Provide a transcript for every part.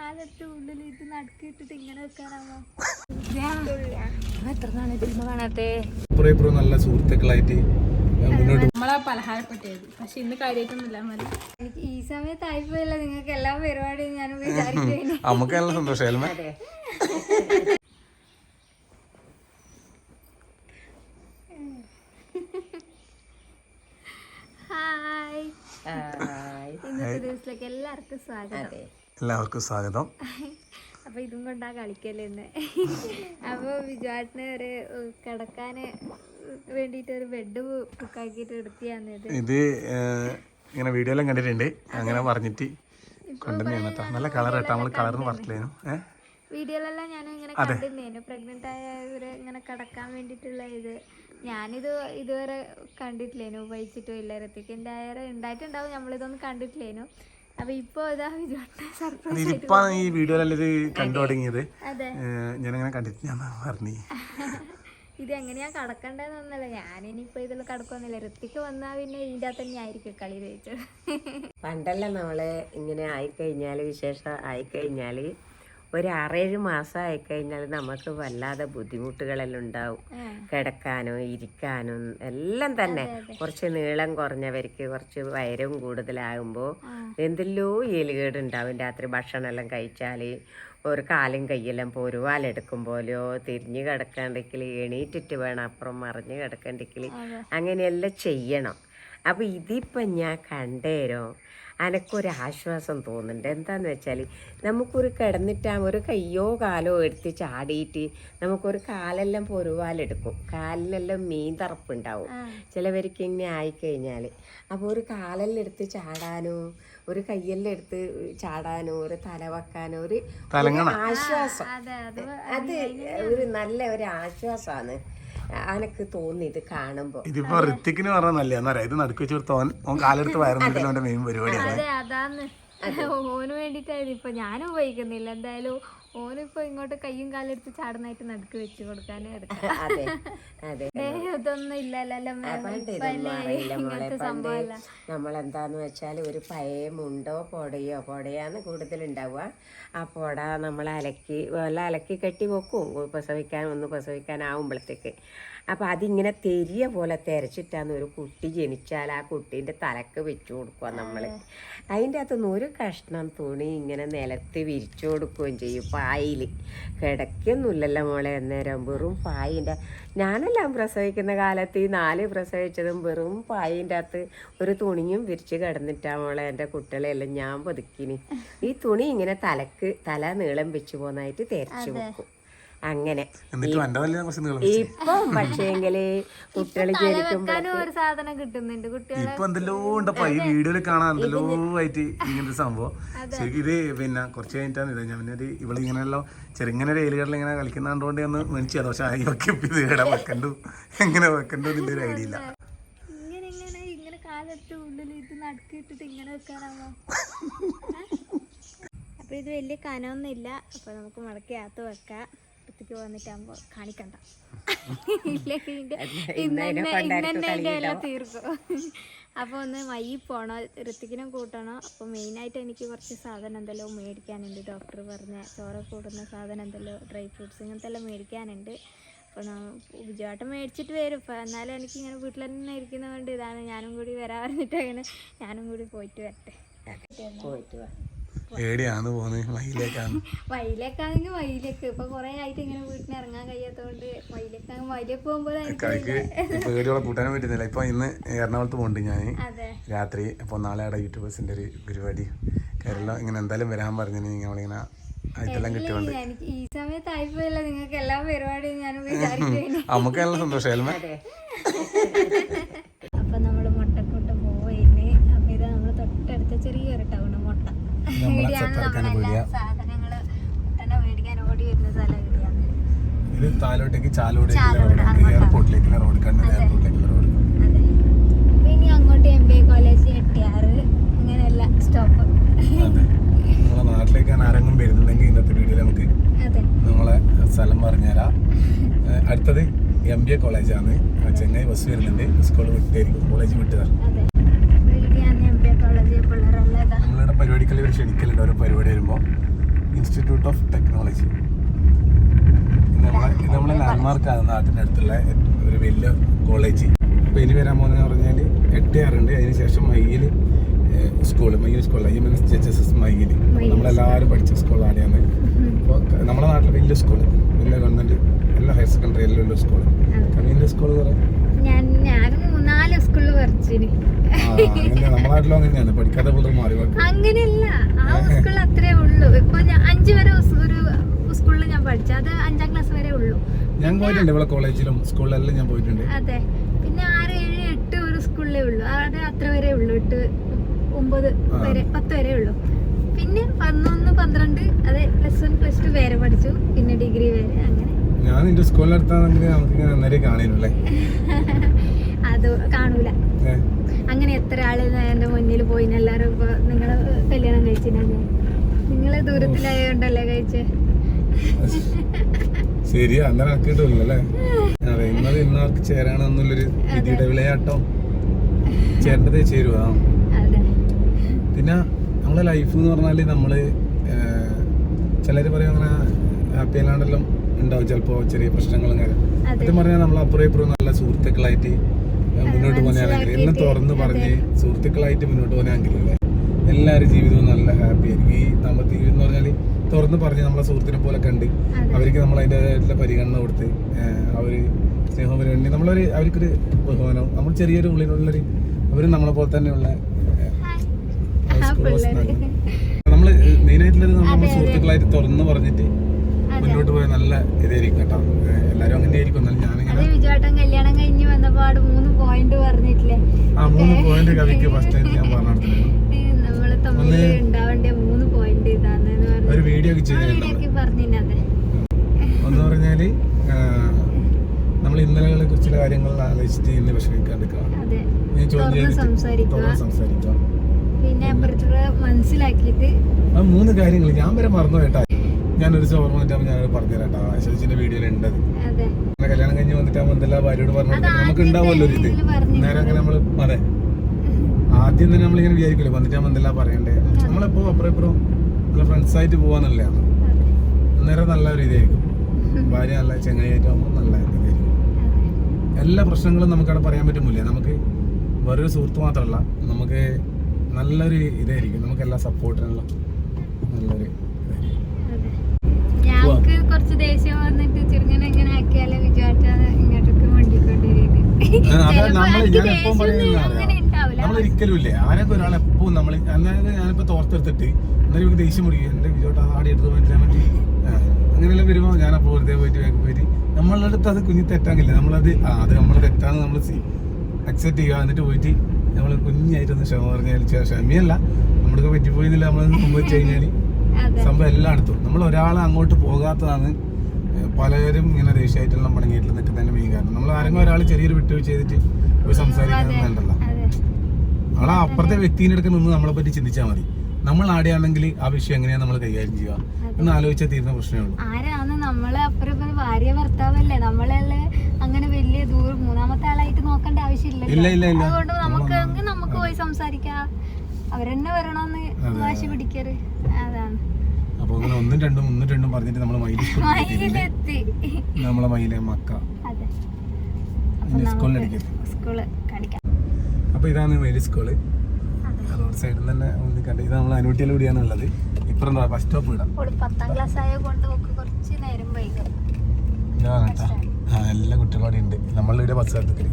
കാലെടുത്ത് ഉള്ളിൽ ഇത് നടുക്കിട്ടിട്ട് ഇങ്ങനെ വെക്കാനാവോ? എത്ര നാളെ സിനിമ കാണാത്തെ നല്ല സുഹൃത്തുക്കളായിട്ട് നമ്മളെ പലഹാരപ്പെട്ടത്. പക്ഷെ ഇന്ന് കാര്യമായിട്ടൊന്നുമില്ല മതി എനിക്ക് ഈ സമയത്ത് ആയിപ്പോയില്ല നിങ്ങൾക്ക് എല്ലാ പരിപാടിയും ഞാൻ വിചാരിക്കുന്നു. നമുക്ക് നല്ല സന്തോഷം ഏൽമ ഹായ് ഇന്നത്തെ എല്ലാവർക്കും സ്വാഗതം. എല്ലാവർക്കും സ്വാഗതം. അപ്പൊ ഇതും കൊണ്ടാ കളിക്കല്ലേ ഇന്ന്. അപ്പൊ വിജുവാട്ടിന് ഒരു കിടക്കാന് വേണ്ടിട്ട് ഒരു ബെഡ് ബുക്കാക്കിട്ട് എടുത്തിയാന്ന് ഇത്. ഇങ്ങനെ വീഡിയോ എല്ലാം കണ്ടിട്ടുണ്ട്. അങ്ങനെ പറഞ്ഞിട്ട് കൊണ്ടുവന്നെയാണ് കേട്ടോ നല്ല കളർ കേട്ടോ നമ്മൾ കളർന്ന് പറഞ്ഞില്ലേനു ഏഹ് വീഡിയോയിലെല്ലാം ഞാൻ ഇങ്ങനെ കണ്ടിരുന്നേനു പ്രഗ്നന്റ് ആയവര് ഇങ്ങനെ കിടക്കാൻ വേണ്ടിയിട്ടുള്ള ഇത്. ഞാനിത് ഇതുവരെ കണ്ടിട്ടില്ലേനു. ഉപയോഗിച്ചിട്ടും ഇല്ല. ഋത്തിക്കിന്റെ ആയാലും ഉണ്ടായിട്ടുണ്ടാവും. നമ്മളിതൊന്നും കണ്ടിട്ടില്ലേനു. അപ്പൊ ഇപ്പൊ ഇതാ വിജുവാട്ട സർപ്രൈസ് ഇതിപ്പോ ഈ വീഡിയോയിലെല്ലാം ഇത് കണ്ടു തുടങ്ങിയത്? ഞാനിങ്ങനെ കണ്ടിട്ട് ഞാൻ പറഞ്ഞു. ഇത് എങ്ങനെയാ കടക്കണ്ടതെന്നൊന്നല്ല ഞാനിനിയിപ്പോ ഇതിൽ കടക്കൊന്നുമില്ല ഋത്തിക്ക് വന്നാ പിന്നെ ഇതിന്റെ അകത്ത് തന്നെ ആയിരിക്കും കളി ചോദിച്ചത് പണ്ടല്ല നമ്മൾ ഇങ്ങനെ ആയിക്കഴിഞ്ഞാൽ വിശേഷം ആയിക്കഴിഞ്ഞാൽ ഒരു ആറേഴ് മാസം ആയിക്കഴിഞ്ഞാൽ നമുക്ക് വല്ലാതെ ബുദ്ധിമുട്ടുകളെല്ലാം ഉണ്ടാവും. കിടക്കാനും ഇരിക്കാനും എല്ലാം തന്നെ. കുറച്ച് നീളം കുറഞ്ഞവർക്ക് കുറച്ച് വയരും കൂടുതലാകുമ്പോൾ എന്തെല്ലോ എലികേടുണ്ടാവും രാത്രി ഭക്ഷണമെല്ലാം കഴിച്ചാൽ ഒരു കാലും കയ്യെല്ലാം പൊരുവാലെടുക്കും പോലെയോ തിരിഞ്ഞ് കിടക്കണ്ടെങ്കിൽ എണീറ്റിട്ട് വേണം അപ്പുറം മറിഞ്ഞു കിടക്കണ്ടെങ്കിൽ അങ്ങനെയെല്ലാം ചെയ്യണം. അപ്പോൾ ഇതിപ്പം ഞാൻ കണ്ടേരോ അനക്കൊരു ആശ്വാസം തോന്നുന്നുണ്ട്. എന്താന്ന് വെച്ചാൽ നമുക്കൊരു കിടന്നിട്ടാ ഒരു കയ്യോ കാലോ എടുത്ത് ചാടിയിട്ട് നമുക്കൊരു കാലെല്ലാം പൊരുവാലെടുക്കും. കാലിനെല്ലാം മീൻ തറപ്പുണ്ടാവും. ചിലവർക്ക് ഇങ്ങനെ ആയിക്കഴിഞ്ഞാൽ അപ്പോൾ ഒരു കാലെല്ലാം എടുത്ത് ചാടാനോ ഒരു കയ്യെല്ലാം എടുത്ത് ചാടാനോ ഒരു തല വെക്കാനോ ഒരു ആശ്വാസം. അതെ ഒരു നല്ല ഒരു ആശ്വാസമാണ് അനക്ക് തോന്നി ഇത് കാണുമ്പോൾ ഇതിപ്പോ ഋത്തിക്കിന് പറഞ്ഞ നല്ല എന്നറിയാം ഇത് നടുക്ക് വെച്ച് കൊടുത്ത് ഓൻ ഓൻ കാലെടുത്ത് വയറുന്നില്ല അവന്റെ മെയിൻ പരിപാടിയാണ് അതെ. അതാന്ന്. ഓന് വേണ്ടിട്ടായിരുന്നു ഇപ്പൊ ഞാനും ഉപയോഗിക്കുന്നില്ല. എന്തായാലും ഓനിപ്പോ ഇങ്ങോട്ട് കയ്യും കാലെടുത്ത് ചാടുന്നായിട്ട് നടുക്ക് വെച്ച് കൊടുക്കാനേ അതെ അതെ. ഇതൊന്നും ഇല്ലല്ലോ പണ്ട് ഇതൊന്നും അറിയില്ല മോളെ. പണ്ട് നമ്മളെന്താന്ന് വെച്ചാൽ ഒരു പഴയ മുണ്ടോ പൊടയോ പൊടയാന്ന് കൂടുതലുണ്ടാവുക. ആ പൊട നമ്മൾ അലക്കി വല്ല അലക്കി കെട്ടി വെക്കും. പ്രസവിക്കാൻ ഒന്ന് പ്രസവിക്കാനാവുമ്പോഴത്തേക്ക് അപ്പം അതിങ്ങനെ തെരിയ പോലെ തെരച്ചിട്ടാന്ന് ഒരു കുട്ടി ജനിച്ചാൽ ആ കുട്ടീന്റെ തലക്ക് വെച്ചു കൊടുക്കുക നമ്മൾ. അതിന്റെ അകത്തുനിന്ന് ഒരു കഷ്ണം തുണി ഇങ്ങനെ നിലത്ത് വിരിച്ചു കൊടുക്കുകയും ചെയ്യും. പായിൽ കിടക്കൊന്നുമില്ലല്ലോ മോളെ. അന്നേരം വെറും പായിന്റെ ഞാനെല്ലാം പ്രസവിക്കുന്ന കാലത്ത് ഈ നാല് പ്രസവിച്ചതും വെറും പായിന്റെ അകത്ത് ഒരു തുണിയും വിരിച്ച് കിടന്നിട്ടാ മോളെ എന്റെ കുട്ടികളെല്ലാം ഞാൻ പതുക്കിനി. ഈ തുണി ഇങ്ങനെ തലക്ക് തല നീളം വെച്ച് പോകുന്നതായിട്ട് തേച്ചു വെക്കും. അങ്ങനെ. ഇപ്പൊ പക്ഷേങ്കിൽ കുട്ടികൾ ഒരു സാധനം കിട്ടുന്നുണ്ട്. ഇപ്പൊ എന്തെല്ലോ ഉണ്ടപ്പോ ഈ വീഡിയോയിൽ കാണാൻ എന്തെല്ലോ ആയിട്ട് ഇങ്ങനത്തെ സംഭവം. ശരിക്കും ഇത് പിന്നെ കുറച്ച് കഴിഞ്ഞിട്ടാണ് ഇത്. ഞാൻ ഒരു ഇവിടെ ഇങ്ങനെയല്ലോ ചെറുങ്ങനെ ഒരു ഏലുകളിൽ ഇങ്ങനെ കളിക്കുന്നുണ്ടോണ്ട് ഒന്ന് മേടിച്ചത് പക്ഷെ അയ്യൊക്കെ ഇപ്പൊ ഇത് ഇവിടെ വെക്കണ്ടു? എങ്ങനെ വെക്കണ്ടു ഇതിന്റെ ഒരു ഐഡിയ ഇല്ല. ഇങ്ങനെ ഇങ്ങനെ ഇങ്ങനെ കാലെടുത്ത് ഉള്ളിൽ ഇത് നടുക്കിട്ടിട്ട് ഇങ്ങനെ വെക്കാനാവോ? അപ്പൊ ഇത് വലിയ കനമൊന്നുമില്ല. അപ്പൊ നമുക്ക് മടക്കി അകത്ത് വെക്കാം. അടുത്തേക്ക് വന്നിട്ടാകുമ്പോ കാണിക്കണ്ട. തീർക്കും. അപ്പൊ ഒന്ന് മൈ പോണോ. ഋത്തിക്കിനും കൂട്ടണോ. അപ്പൊ മെയിനായിട്ട് എനിക്ക് കുറച്ച് സാധനം എന്തെല്ലോ മേടിക്കാനുണ്ട്. ഡോക്ടർ പറഞ്ഞ ചോറ കൂടുന്ന സാധനം എന്തെല്ലോ ഡ്രൈ ഫ്രൂട്ട്സ് ഇങ്ങനത്തെ എല്ലാം മേടിക്കാനുണ്ട്. അപ്പോൾ വിജയാട്ടം മേടിച്ചിട്ട് വരും. ഇപ്പം എന്നാലും എനിക്ക് ഇങ്ങനെ വീട്ടിൽ തന്നെ ഇരിക്കുന്നതുകൊണ്ട് ഇതാണ് ഞാനും കൂടി വരാൻ പറഞ്ഞിട്ട് അങ്ങനെ ഞാനും കൂടി പോയിട്ട് വരട്ടെ. പോയിട്ട് വാ. ഏടിയാന്ന് പോകുന്നത് മയിലേക്കാണ് വയലേക്കാണെങ്കിൽ വയലേക്ക് ഇപ്പൊ കൊറേ ആയിട്ട് ഇങ്ങനെ വീട്ടിന് ഇറങ്ങാൻ കഴിയാത്തോണ്ട് വയലേക്കാണ് വയലേക്ക് പോകുമ്പോൾ ഏടിയോളെ കൂട്ടാനും പറ്റുന്നില്ല. ഇപ്പൊ ഇന്ന് എറണാകുളത്ത് പോകുന്നുണ്ട് ഞാൻ അതെ. രാത്രി അപ്പൊ നാളെ അവിടെ യൂട്യൂബേഴ്സിന്റെ ഒരു പരിപാടി. കേരളം ഇങ്ങനെ എന്തായാലും വരാൻ പറഞ്ഞു ഞങ്ങളിങ്ങനെ ആയിട്ടെല്ലാം കിട്ടിയോണ്ട്. എനിക്ക് ഈ നിങ്ങൾക്ക് എല്ലാ പരിപാടിയും ഞാൻ നമുക്ക് നല്ല സന്തോഷം ഏൽമ അപ്പൊ നമ്മൾ മുട്ടക്കൂട്ട് പോയിന് അപ്പൊ ഇത് നമ്മൾ തൊട്ടടുത്ത ചെറിയൊരു ടൗണ് മുട്ട ഇത് താലോട്ടേക്ക് ചാലോടേക്കുള്ള എയർപോർട്ടിലേക്കുള്ള റോഡ് കണ്ണൂർ എയർപോർട്ടിലേക്കുള്ള റോഡ്. അതെ. അപ്പൊ ഇനി അങ്ങോട്ട് എം ബി എ കോളേജ് എട്ടിയാറ് അങ്ങനെയല്ല സ്റ്റോപ്പ്. അതെ. നമ്മളെ നാട്ടിലേക്ക് ഞാൻ ആരെങ്കിലും വരുന്നുണ്ടെങ്കിൽ ഇന്നത്തെ വീഡിയോയിൽ നമുക്ക് അതെ. നമ്മളെ സ്ഥലം പറഞ്ഞുതരാം. അടുത്തത് എം ബി എ കോളേജാണ്. ചെങ്ങായി ബസ് വരുന്നുണ്ട്. സ്കൂൾ വിട്ടായിരിക്കും കോളേജ് വിട്ടതാണ് അതെ ഇവിടെയാണ് എം ബി എ കോളേജ് പിള്ളേരെല്ലാം ഇതാ നമ്മളിവിടെ പരിപാടിക്കെല്ലാം ഇവർ ക്ഷണിക്കലുണ്ട് ഓരോ പരിപാടി വരുമ്പോൾ ഇൻസ്റ്റിറ്റ്യൂട്ട് ഓഫ് ടെക്നോളജി നമ്മളെ നമ്മളെ ലാൻഡ്മാർക്ക് ആണ് നാട്ടിന്റെ അടുത്തുള്ള ഒരു വലിയ കോളേജ് അപ്പോൾ ഇനി വരാൻ പോകുന്നതെന്ന് പറഞ്ഞാൽ എട്ട് ആറുണ്ട് അതിന് ശേഷം Mayyil school Mayyil school I M S H S S Mayyil നമ്മളെല്ലാവരും പഠിച്ച സ്കൂൾ ആടെയാണ് അപ്പോൾ നമ്മുടെ നാട്ടിൽ വലിയ സ്കൂൾ വലിയ ഗവൺമെന്റ് എല്ലാ ഹയർ സെക്കൻഡറി എല്ലാം ഉള്ള സ്കൂൾ കമ്മ്യൂണിറ്റി സ്കൂൾ പറയാം. ഞാൻ മൂന്നാൽ സ്കൂളിൽ പറിച്ചിന് അങ്ങനെയാണ്. പഠിക്കാത്ത പിള്ളേർ അങ്ങനെയല്ല. ആ സ്കൂളിൽ അത്രേ ഉള്ളൂ. ഇപ്പൊ അഞ്ചു വരെ ഒരു സ്കൂളിൽ ഞാൻ പഠിച്ചു. അത് അഞ്ചാം ക്ലാസ് വരെ ഉള്ളൂ. ഞാൻ പോയിട്ടുണ്ട് ഇവിടെ കോളേജിലും. സ്കൂളിലെല്ലാം ഞാൻ പോയിട്ടുണ്ട്. അതെ. പിന്നെ ആറ് ഏഴ് എട്ട് ഒരു സ്കൂളിലേ ഉള്ളൂ. അത് അത്ര വരെ ഉള്ളൂ. എട്ട് ഒമ്പത് വരെ പത്ത് വരെ ഉള്ളൂ. പിന്നെ പതിനൊന്ന് പന്ത്രണ്ട് അതെ പ്ലസ് വൺ പ്ലസ് ടു വരെ പഠിച്ചു. പിന്നെ ഡിഗ്രി വരെ അങ്ങനെ. ഞാൻ നിന്റെ സ്കൂളിനടുത്താണെങ്കിൽ നമുക്ക് ഇങ്ങനെ അന്നേരം കാണാനല്ലേ അത് കാണൂല. അങ്ങനെ എത്ര ആൾ എന്റെ മുന്നിൽ പോയി എല്ലാരും ഇപ്പൊ നിങ്ങൾ കല്യാണം കഴിച്ചില്ലേ നിങ്ങൾ ദൂരത്തിലായോണ്ടല്ലേ കഴിച്ചേ? ശരിയാ അന്നേരം എനിക്ക് കിട്ടില്ല അല്ലേ അതെ ഇന്നത് ഇന്നവർക്ക് ചേരണമെന്നുള്ളൊരു വിധിയുടെ വിളയാട്ടം. ചേരേണ്ടതേ ചേരുവാ. പിന്നെ നമ്മളെ ലൈഫ് എന്ന് പറഞ്ഞാൽ നമ്മൾ ചിലർ പറയും അങ്ങനെ ഹാപ്പി അല്ലാണ്ടെല്ലാം ഉണ്ടാവും ചിലപ്പോൾ ചെറിയ പ്രശ്നങ്ങളും കാര്യം. സത്യം പറഞ്ഞാൽ നമ്മൾ അപ്പുറം ഇപ്പുറം നല്ല സുഹൃത്തുക്കളായിട്ട് മുന്നോട്ട് പോകാനാണെങ്കിൽ എല്ലാം തുറന്ന് പറഞ്ഞ് സുഹൃത്തുക്കളായിട്ട് മുന്നോട്ട് പോകാനാണെങ്കിലല്ലേ എല്ലാവരും ജീവിതവും നല്ല ഹാപ്പി ആയിരിക്കും. ഈ ദാമ്പത്യ ജീവിതം എന്ന് പറഞ്ഞാൽ തുറന്ന് പറഞ്ഞ് നമ്മളെ സുഹൃത്തിനെ പോലെ കണ്ട് അവർക്ക് നമ്മൾ അതിന്റെതായിട്ടുള്ള പരിഗണന കൊടുത്ത് അവർ സ്നേഹം പരിഗണന നമ്മളൊരു അവർക്കൊരു ബഹുമാനം നമ്മൾ ചെറിയൊരു ഉള്ളിലുള്ളൊരു അവരും നമ്മളെ പോലെ തന്നെയുള്ള നമ്മൾ മെയിനായിട്ടുള്ളത് നമ്മൾ സുഹൃത്തുക്കളായിട്ട് തുറന്ന് പറഞ്ഞിട്ട് മുന്നോട്ട് പോയ നല്ല ഇതായിരിക്കും കേട്ടോ. എല്ലാരും അങ്ങനെ ആയിരിക്കും. എന്നാലും ഞാനിങ്ങനെ അതെ വിജുവാട്ടൻ കല്യാണം കഴിഞ്ഞ് വന്നപാട് മൂന്ന് പോയിന്റ് പറഞ്ഞിട്ടില്ലേ? ആ മൂന്ന് പോയിന്റ് കവിക്ക് ഫസ്റ്റ് ടൈം ഞാൻ പറഞ്ഞു കൊടുത്തിരുന്നു ഏ, നമ്മൾ തമ്മിൽ ഉണ്ടാവേണ്ട മൂന്ന് പോയിന്റ് ഇതാന്ന് ഒരു വീഡിയോ ഒക്കെ ഒന്ന് പറഞ്ഞാൽ നമ്മൾ ഇന്നലകളെ കുറിച്ചുള്ള കാര്യങ്ങൾ ആലോചിച്ചിട്ട് ഇന്ന് വിഷമിക്കാണ്ടിരിക്കുക ഞാൻ ചോദ്യം തുറന്ന് സംസാരിക്കുക. പിന്നെ മനസ്സിലാക്കിയിട്ട് ആ മൂന്ന് കാര്യങ്ങൾ. ഞാൻ വരെ മറന്നു കേട്ടാ. ഞാനൊരു ചോറ് വന്നിട്ടാകുമ്പോൾ ഞാൻ പറഞ്ഞു തരാം ആശോചിന്റെ വീഡിയോയിൽ ഉണ്ടത് കല്യാണം കഴിഞ്ഞ് വന്നിട്ടാ എന്തെല്ലാം ഭാര്യയോട് പറഞ്ഞു നമുക്ക് ഉണ്ടാവുമല്ലോ ഒരു ഇത്. നേരം. അങ്ങനെ നമ്മൾ അതെ. ആദ്യം തന്നെ നമ്മളിങ്ങനെ വിചാരിക്കില്ല വന്നിട്ടാ എന്തെല്ലാം പറയണ്ടേ. നമ്മളെപ്പോ അപ്പുറം ഇപ്പുറം നമ്മളെ ഫ്രണ്ട്സ് ആയിട്ട് പോവാന്നുള്ളതാണ് അതെ. അന്നേരം നല്ല ഒരു ഇതായിരിക്കും. ഭാര്യ നല്ല ചെങ്ങായിട്ടാകുമ്പോൾ നല്ല ഇതായിരിക്കും. എല്ലാ പ്രശ്നങ്ങളും നമുക്കവിടെ പറയാൻ പറ്റുമില്ല നമുക്ക് വേറൊരു സുഹൃത്ത് മാത്രമല്ല നമുക്ക് നല്ലൊരു ഇതായിരിക്കും. നമുക്ക് എല്ലാ സപ്പോർട്ടിനുള്ള നല്ലൊരു കുറച്ച് ദേഷ്യം വന്നിട്ട് ചെറുങ്ങനെ എങ്ങനെ ആക്കിയാലേ വിചാരിച്ചാൽ ഇങ്ങോട്ടൊക്കെ നമ്മൾ നമ്മൾ ഒരിക്കലും ഇല്ലേ. ആരൊക്കെ ഒരാൾ എപ്പോഴും നമ്മൾ അതായത് ഞാനിപ്പോ തോർത്തെടുത്തിട്ട് എന്നാലും ഇവർക്ക് ദേഷ്യം പിടിക്കും. എന്റെ വിജോട്ട് ആടി എടുത്ത് പോയിട്ട് പറ്റി. അങ്ങനെയെല്ലാം വരുമ്പോൾ ഞാൻ അപ്പോൾ വെറുതെ പോയിട്ട് വേഗം പോയിട്ട് നമ്മളുടെ അടുത്ത് അത് കുഞ്ഞി തെറ്റാങ്കില്ല നമ്മളത് ആ അത് നമ്മൾ തെറ്റാന്ന് നമ്മൾ അക്സെപ്റ്റ് ചെയ്യുക. എന്നിട്ട് പോയിട്ട് നമ്മൾ കുഞ്ഞായിട്ടൊന്ന് ക്ഷമ പറഞ്ഞാൽ ക്ഷമയല്ല. നമ്മൾക്ക് പറ്റിപ്പോയിന്നില്ല നമ്മൾ സംഭവിച്ചു കഴിഞ്ഞാൽ സംഭവം എല്ലായിടത്തും. നമ്മൾ ഒരാളെ അങ്ങോട്ട് പോകാത്തതാണ് പലരും ഇങ്ങനെ ദേഷ്യമായിട്ടുള്ള മടങ്ങിയിട്ട് നിൽക്കുന്നതിന്റെ മെയിൻ കാരണം. നമ്മൾ ആരെങ്കിലും ഒരാൾ ചെറിയൊരു വിട്ടുവീഴ്ച ചെയ്തിട്ട് ഒരു സംസാരിക്കാൻ വേണ്ടല്ലോ. അതെ. നമ്മൾ അപ്പുറത്തെ വ്യക്തിയുടെ അടുത്ത് നിന്ന് നമ്മളെ പറ്റി ചിന്തിച്ചാൽ മതി. നമ്മൾ ആടെയാണെങ്കിൽ ആ വിഷയം എങ്ങനെയാണ് നമ്മൾ കൈകാര്യം ചെയ്യുക. എന്ന് ആലോചിച്ചാൽ തീരുന്ന പ്രശ്നമേ ഉള്ളൂ. ആരാണ് നമ്മളെ അപ്പുറം ഭാര്യ ഭർത്താവല്ലേ? നമ്മളല്ലേ അങ്ങനെ വലിയ ദൂരം മൂന്നാമത്തെ ആളായിട്ട് നോക്കേണ്ട ആവശ്യമില്ല ഇല്ല, ഇല്ല. അതുകൊണ്ട് നമുക്ക് നമുക്ക് പോയി സംസാരിക്കാം. അവരെന്നെ വരണമെന്ന് വാശി പിടിക്കരുത്. അപ്പൊ അങ്ങനെ ഒന്നും രണ്ടും ഒന്നും രണ്ടും പറഞ്ഞിട്ട് നമ്മൾ മയിൽ നമ്മളെ മയിലെ മക്ക. അപ്പൊ ഇതാണ് മയിൽ സ്കൂൾ റോഡ് സൈഡിൽ തന്നെ ഒന്ന് കണ്ട്. ഇത് നമ്മൾ അനൂട്ടിയിലൂടെയാണ് ഉള്ളത്. ഇപ്പുറം ബസ് സ്റ്റോപ്പ് ഇടാം. പത്താം ക്ലാസ് ആയ കൊണ്ട് കുറച്ച് നേരം വൈകും. ഇതാണ് കേട്ടോ. ആ എല്ലാ കുട്ടികളും ഉണ്ട് നമ്മളുടെ ഇവിടെ ബസ് കാത്തക്കൽ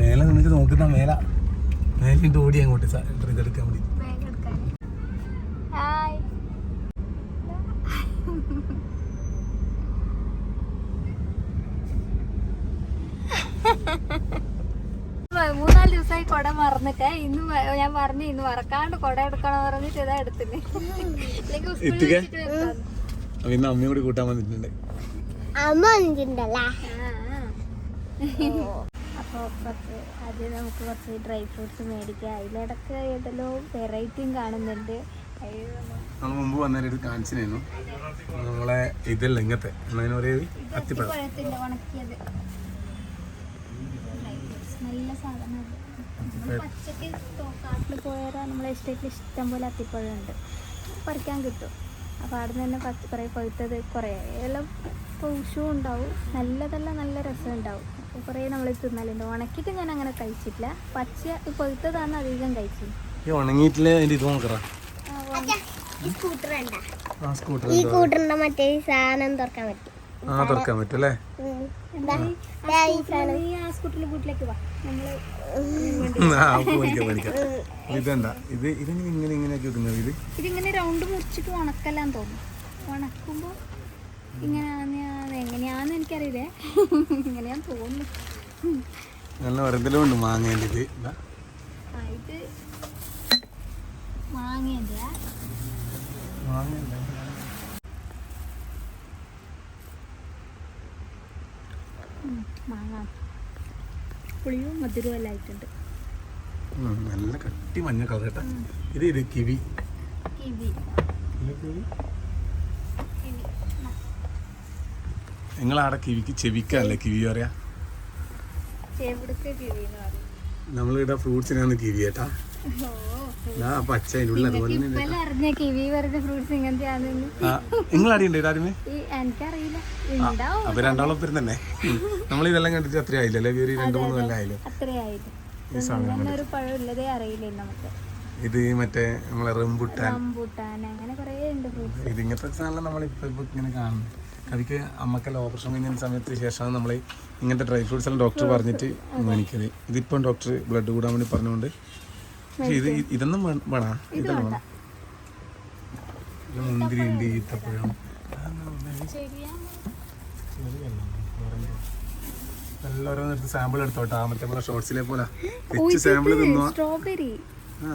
മേലെ നിന്നിട്ട് നോക്കുന്ന മേല. മേലിട്ട് ഓടി അങ്ങോട്ട് ഇതെടുക്കാൻ വേണ്ടി ബാഗ് എടുക്കാൻ ഹായ് മൂന്നാൽ ദിവസമായി കൊട മറന്നിട്ടേ. ഇന്ന് ഞാൻ പറഞ്ഞു ഇന്ന് മറക്കാണ്ട് കൊട എടുക്കണം പറഞ്ഞിട്ട് ഇതാ. അപ്പൊ ഇന്ന് അമ്മയും കൂടി കൂട്ടാൻ വന്നിട്ടുണ്ട്. അപ്പോൾ കുറച്ച് ആദ്യം നമുക്ക് കുറച്ച് ഡ്രൈ ഫ്രൂട്ട്സ് മേടിക്കാം. അതിലിടക്ക് ഏതെല്ലോ വെറൈറ്റിയും കാണുന്നുണ്ട്. നമ്മൾ മുമ്പ് വന്നേരം കാണിച്ചിരുന്നു. നമ്മളെ ഇതല്ല ഇങ്ങനത്തെ എന്നതിന് പറയുന്നത് അത്തിപ്പഴം. നല്ല സാധനമാണ് കാട്ടിൽ പോയാൽ നമ്മളെ എസ്റ്റേറ്റിൽ ഇഷ്ടം പോലെ അത്തിപ്പഴമുണ്ട്. പറിക്കാൻ കിട്ടും. അപ്പോൾ അവിടെ നിന്ന് തന്നെ പച്ച കുറേ പഴുത്തത് കുറേ എല്ലാം പൗഷവും ഉണ്ടാവും. നല്ലതല്ല നല്ല രസം ഉണ്ടാവും. അപ്പോൾ കുറേ നമ്മൾ തിന്നലുണ്ട്. ഉണക്കിയിട്ട് ഞാൻ അങ്ങനെ കഴിച്ചിട്ടില്ല. പച്ച പഴുത്തതാണ് അധികം കഴിച്ചത്. ഈ ഉണങ്ങിയിട്ടില്ലേ അതിന്റെ ഇത് നോക്കറ ഈ സ്കൂട്ടറിന്റെ മറ്റേ സാധനം തുറക്കാൻ പറ്റും. ആ തുറക്കാൻ പറ്റും അല്ലേ? ആ. സ്കൂട്ടറിൽ വീട്ടിലേക്ക് വാ. ഇതെന്താ? ഇത് ഇതിങ്ങനെ ഇങ്ങനെ ഇങ്ങനെയൊക്കെ ഒതുങ്ങുന്നത് ഇത്? ഇതിങ്ങനെ റൗണ്ട് മുറിച്ചിട്ട് ഉണക്കല്ലാന്ന് തോന്നുന്നു. ഉണക്കുമ്പോ ഇങ്ങനെയാന്ന് എങ്ങനെയാന്ന് എനിക്കറിയില്ലേ. ഇങ്ങനെയാന്ന് തോന്നുന്നു. നല്ല വെറുതെല്ലാം ഉണ്ട് മാങ്ങേന്റെ ഇത്. ഇതാ. മാങ്ങേന്റെ. മാങ്ങയല്ല. മാങ്ങ പുളിയും മധുരവും എല്ലാം ആയിട്ടുണ്ട്. നല്ല കട്ടി മഞ്ഞ കളർ കേട്ടോ. ഇത് ഇത് കിവി. നിങ്ങളാടെ കിവിക്ക് ചെവിക്കല്ലേ കിവി പറയാ? ചെവിടുക്ക് കിവി എന്ന് പറയും. നമ്മളിവിടെ ഫ്രൂട്ട്സിനാണ് കിവി കേട്ടാ ഇതാ പച്ച അതിനുള്ള അതുപോലെ തന്നെ അപ്പൊ നമ്മൾ ഇതെല്ലാം കണ്ടിട്ട് അത്ര ആയില്ലല്ലേ ഒരു രണ്ട് മൂന്ന് കൊല്ലം ആയില്ലേ? ഈ സാധനം ഇത് മറ്റേ നമ്മളെ റംബുട്ടാൻ. ഇത് ഇങ്ങനത്തെ സാധനം ഇപ്പൊ ഇങ്ങനെ കാണുന്നത് കവിക്ക് അമ്മക്കെല്ലാം ഓപ്പറേഷൻ കഴിഞ്ഞ സമയത്ത് ശേഷമാണ് നമ്മൾ ഇങ്ങനത്തെ ഡ്രൈ ഫ്രൂട്ട്സ് എല്ലാം ഡോക്ടർ പറഞ്ഞിട്ട് മേടിക്കൽ. ഇതിപ്പം ഡോക്ടർ ബ്ലഡ് കൂടാൻ വേണ്ടി പറഞ്ഞുകൊണ്ട് പക്ഷേ ഇത് ഇതൊന്നും വേണാ? ഇതെല്ലാം വേണം മുന്തിരി ഉണ്ട് ഈത്തപ്പഴം. എല്ലാവരും എടുത്ത് സാമ്പിൾ എടുത്തോട്ടാ മറ്റേ നമ്മളെ ഷോർട്സിലെ പോലെ. തെച്ച് സാമ്പിൾ തിന്നോ? സ്ട്രോബെറി ആ.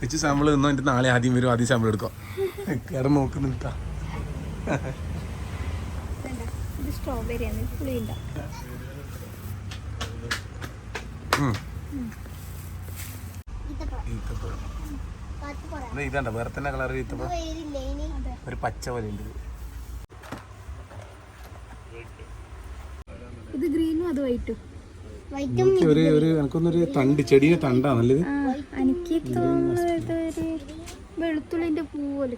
തെച്ച് സാമ്പിൾ തിന്നോ? എന്നിട്ട് നാളെ ആദ്യം വരും ആദ്യം സാമ്പിൾ എടുക്കാം. കയറി നോക്കി നിൽക്കാം ഇത് സ്ട്രോബെറി ആണ് പുളി ഉണ്ടാവും ഇതാണ്ട വേറെ തന്നെ കളർ ഈത്തപ്പഴം? ഒരു പച്ച പോലെ ഉണ്ട് ഇത്. ഇത് ഗ്രീനും അത് വൈറ്റും. ഒരു ഒരു എനിക്കൊന്നൊരു തണ്ട് ചെടിയെ തണ്ടാണല്ലേ എനിക്ക് തോന്നുന്നത് വെളുത്തുള്ളിന്റെ പൂ പോലെ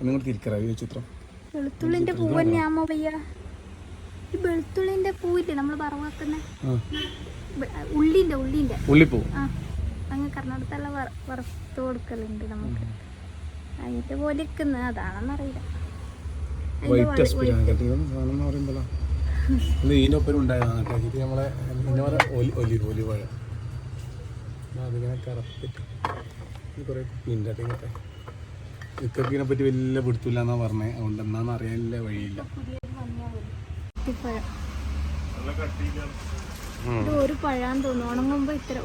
നിങ്ങൾ തിരിക്കറിയോ ചിത്രം? വെളുത്തുള്ളിന്റെ പൂ തന്നെയാമോ പയ്യ. ഈ വെളുത്തുള്ളിന്റെ പൂവില്ലേ നമ്മൾ പറവാക്കുന്ന ഉള്ളിന്റെ ഉള്ളിന്റെ. ഉള്ളിപ്പൂ. ആ. അങ്ങ് കർണാടകത്തെല്ലാം വറ- വറുത്ത് കൊടുക്കലുണ്ട് നമുക്ക്. അതിന്റെ പോലെ അതാണെന്നറിയില്ല വൈറ്റ് അസ്പിരാണ് കേട്ടോ ഇതൊന്നും സാധനം എന്ന് പറയുമ്പോഴാ. ഇത് ഉണ്ടായതാണ് കേട്ടോ. ഇത് നമ്മളെ ഒലിവ് ഒലിവ് അതിങ്ങനെ കറപ്പിട്ട് ഇത് കുറേ ഇങ്ങനത്തെ ഇക്കൊക്കെ ഇതിനെ പറ്റി വലിയ പിടുത്തില്ല എന്നാ പറഞ്ഞേ. അതുകൊണ്ട് എന്നാന്ന് അറിയാനില്ല വഴിയില്ല. ഇത് ഒരു പഴാന്ന് തോന്നുന്നു. ഉണങ്ങുമ്പോ ഇത്ര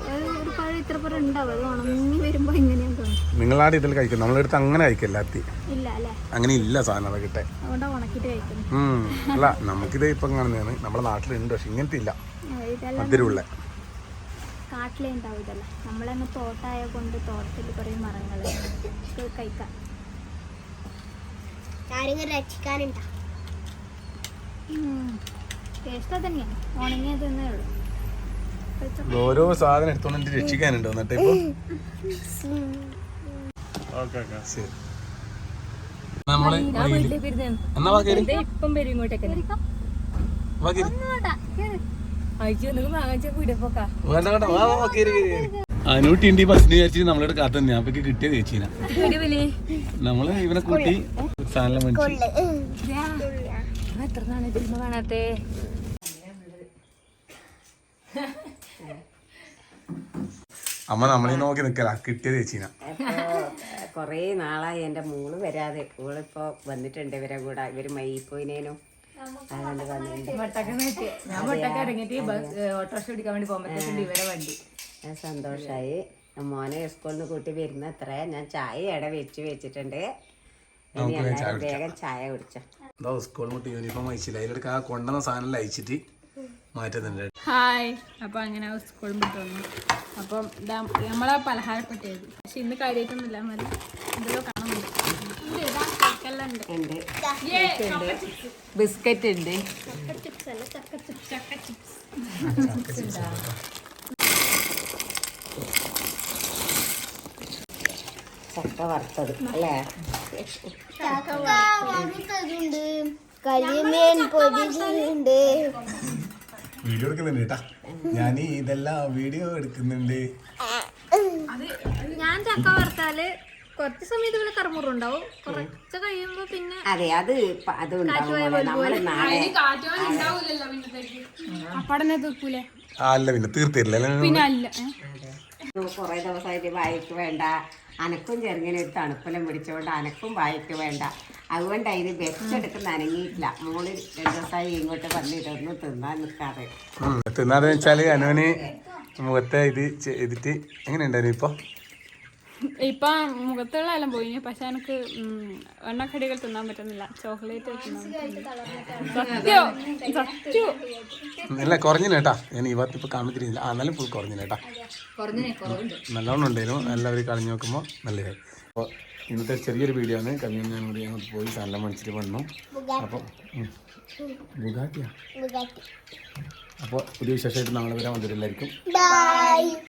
ഒരു പഴം ഇത്ര പഴം ഉണ്ടാവും. അത് ഉണങ്ങി വരുമ്പോ ഇങ്ങനെയാന്ന് തോന്നുന്നു. നിങ്ങളാടെ ഇതിൽ കഴിക്കും നമ്മളെടുത്ത് അങ്ങനെ കഴിക്കില്ല അത്തി ഇല്ല അല്ലേ? അങ്ങനെ ഇല്ല സാധനം അത് കിട്ടെ അതുകൊണ്ടാ ഉണക്കിട്ട് അല്ല നമുക്കിത് ഇപ്പം കാണുന്നതാണ്. നമ്മുടെ നാട്ടിലുണ്ട് പക്ഷെ ഇങ്ങനത്തെ ഇല്ല. മധുരമുള്ള. കാട്ടിലേ ഉണ്ടാവും ഇതെല്ലാം. നമ്മളങ്ങ് തോട്ടായ കൊണ്ട് തോട്ടത്തിൽ കുറേ മരങ്ങൾ കഴിക്കാം. കാര്യങ്ങൾ രക്ഷിക്കാനുണ്ടാ. ടേസ്റ്റ് തന്നെയാണ്. ഉണങ്ങിയത് തന്നേ ഉള്ളൂ. ഓരോ സാധനം എടുത്തോണ്ട് രക്ഷിക്കാനുണ്ടോ എന്നിട്ട് ഇപ്പൊ? ശരി. നമ്മൾ എന്നാ വാ കേറി. ഇപ്പം വരും ഇങ്ങോട്ടേക്ക് വാ കേറി. ഇങ്ങോട്ടാ, കേറ്. അയച്ചു വാങ്ങിച്ച വീടപ്പോക്കാ വേണ്ട വേണ്ട. വാ വാ, വാ കേറി കേറി കേറി. അനുട്ടി ഉണ്ട് ഈ ബസ്സിന് വിചാരിച്ചിട്ട് നമ്മളോട് കാത്തു ഞാൻ അപ്പൊ കിട്ടിയ ചേച്ചീന. നമ്മൾ ഇവനെ കൂട്ടി സാധനം മേടിച്ചു. കാണാത്തേ? അമ്മ നമ്മളീ നോക്കി നിക്കല. കിട്ടിയ ചേച്ചീന. കൊറേ നാളായി എന്റെ മോൾ വരാതെ. ഇപ്പോ വന്നിട്ടുണ്ട് ഇവരെ കൂടെ. ഇവർ മൈപ്പോയിനേനും അതുകൊണ്ട് വന്നിട്ടുണ്ട്. ഞാൻ ഓട്ടോറിക്ഷ പിടിക്കാൻ വേണ്ടി പോകുമ്പോഴത്തേക്കുണ്ട് ഇവരെ വണ്ടി. ഞാൻ സന്തോഷമായി മോനെ സ്കൂളിൽ നിന്ന് കൂട്ടി വരുന്ന അത്ര. ഞാൻ ചായ ഇട വെച്ച് വെച്ചിട്ടുണ്ട്? വേഗം ചായ കുടിച്ചോ. സ്കൂളിൽ നിന്ന് മുട്ടി യൂണിഫോം അയച്ചില്ല? അതിലെടുക്ക ആ കൊണ്ടുവന്ന സാധനം അയച്ചിട്ട് മാറ്റുന്നുണ്ട്. ഹായ്. അപ്പൊ അങ്ങനെ സ്കൂളിൽ വിട്ടു വന്നു. അപ്പം ഇതാ നമ്മളെ പലഹാരപ്പെട്ടത് പക്ഷെ ഇന്ന് കാര്യമായിട്ടൊന്നുമില്ല. മതി എന്തെല്ലോ കാണുന്നുണ്ട് ബിസ്ക്കറ്റ് ഉണ്ട്. ചക്ക ചിപ്സ് ചക്ക ചിപ്സ് ചക്ക വറുത്തത് അല്ലേ? കരിമീൻ പൊരിച്ചിട്ടുണ്ട് വീഡിയോ എടുക്കുന്നുണ്ട് കേട്ടാ. ഞാൻ ഇതെല്ലാം വീഡിയോ എടുക്കുന്നുണ്ട്. ഞാൻ ചക്ക വറുത്താൽ കുറച്ച് സമയത്ത് ഇതുപോലെ കറുമുറുണ്ടാവും കുറച്ച് കഴിയുമ്പോ പിന്നെ അതെ അത് അത് അപ്പടനെ തൂക്കൂലേ. അല്ല പിന്നെ തീർത്തില്ല പിന്നെ അല്ല? കുറേ ദിവസമായിട്ട് വായിക്ക് വേണ്ട. അനക്കും ചെറുങ്ങനെ ഒരു തണുപ്പെല്ലാം പിടിച്ചുകൊണ്ട് അനക്കും വായിക്ക് വേണ്ട. അതുകൊണ്ട് അതിന് വെച്ചെടുക്കുന്ന അനങ്ങിയിട്ടില്ല മോൾ രണ്ടു ദിവസമായി ഇങ്ങോട്ട് വന്നിട്ടൊന്നും തിന്നാൻ നിൽക്കാതെ തിന്നാന്ന് വെച്ചാൽ അനുവിന് മുഖത്തെ ഇത് ചെയ്തിട്ട് എങ്ങനെയുണ്ടായിരുന്നു ഇപ്പൊ? ഇപ്പൊ മുഖത്തുള്ള എല്ലാം പോയി പക്ഷെ എനിക്ക് എണ്ണക്കടികൾ തിന്നാൻ പറ്റുന്നില്ല. ചോക്ലേറ്റ് അല്ല കുറഞ്ഞു കേട്ടാ. ഞാൻ ഈ ഭാഗത്ത് ഇപ്പൊ കാണുന്നില്ല ആ എന്നാലും ഫുൾ കുറഞ്ഞു കേട്ടാ. നല്ലോണം ഉണ്ടായിരുന്നു. എല്ലാവരും കളഞ്ഞു നോക്കുമ്പോൾ നല്ലതായി അപ്പോൾ ഇന്നത്തെ ചെറിയൊരു വീഡിയോ ആണ്. കഴിഞ്ഞ ഞാൻ കൂടി ഞങ്ങൾ പോയി സ്ഥലം മേടിച്ചിട്ട് വന്നു. അപ്പോൾ ബുഗാറ്റിയാ അപ്പോൾ പുതിയ വിശേഷമായിട്ട് നാളെ വരാൻ വന്നിട്ടില്ലായിരിക്കും. ബൈ